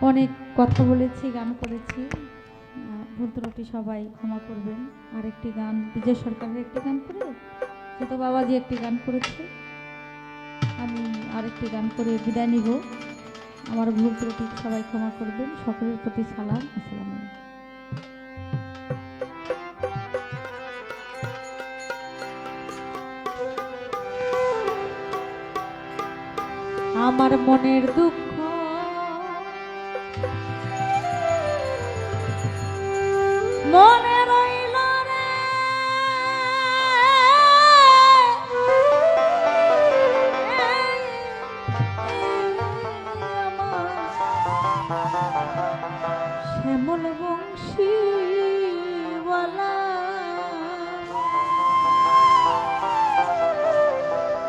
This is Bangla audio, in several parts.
অনেক কথা বলেছি, গান করেছি। ভুল সবাই ক্ষমা করবেন। আরেকটি গান, বিজয় সরকারের একটি গান করে যেহেতু বাবাজি একটি গান করেছে। আমি আরেকটি গান করে বিদায় নিব। আমার ভুল ত্রুটি সবাই ক্ষমা করবেন। সকলের প্রতি সালাম, আসসালামু আমার মনের দুঃখ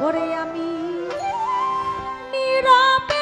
ওরে আমি নীরবে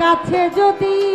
কাছে যদি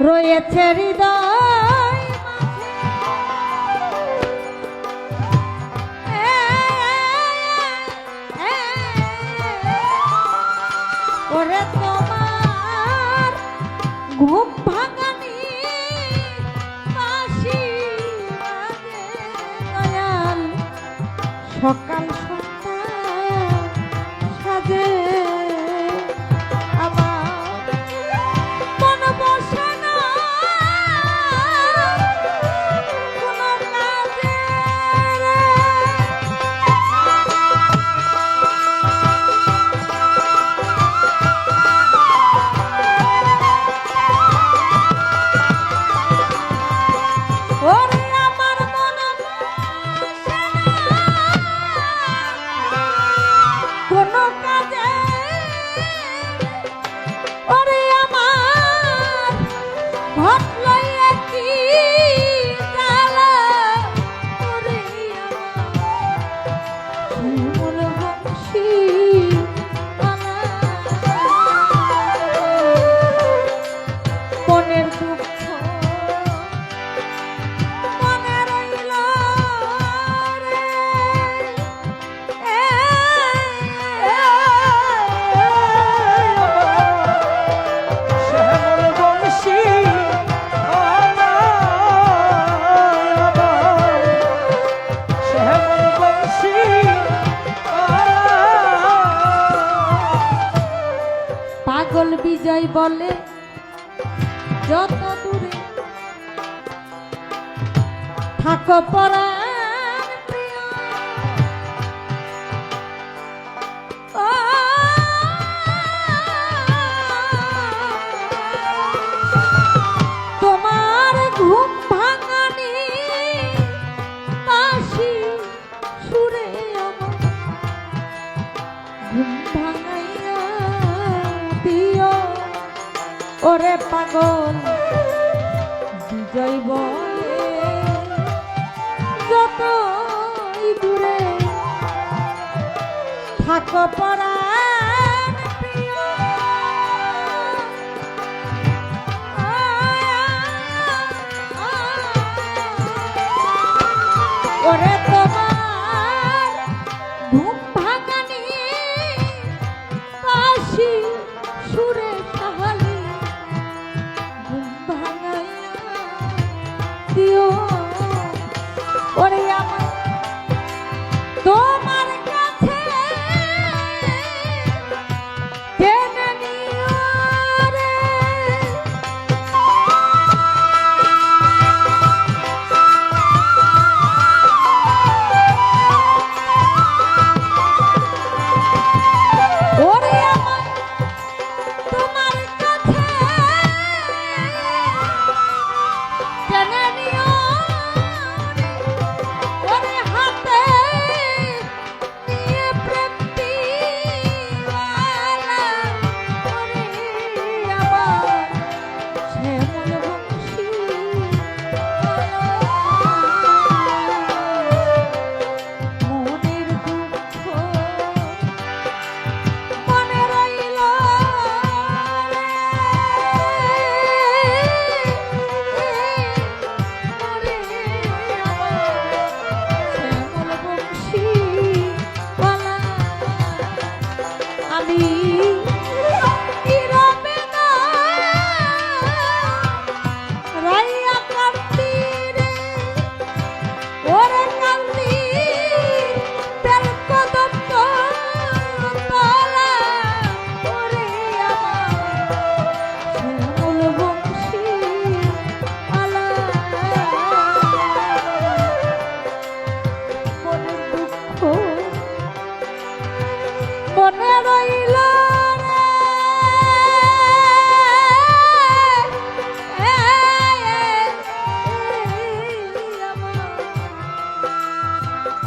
রয়েছে হৃদয় ঘুম বলে যত দূরে থাকো পরা ওরে পাগল বিজয় যত দূরে থাকো পড়া ওরে তো ti.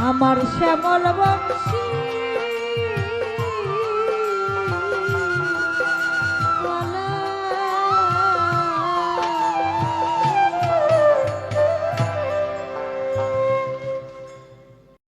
আমার শ্যামল বংশী।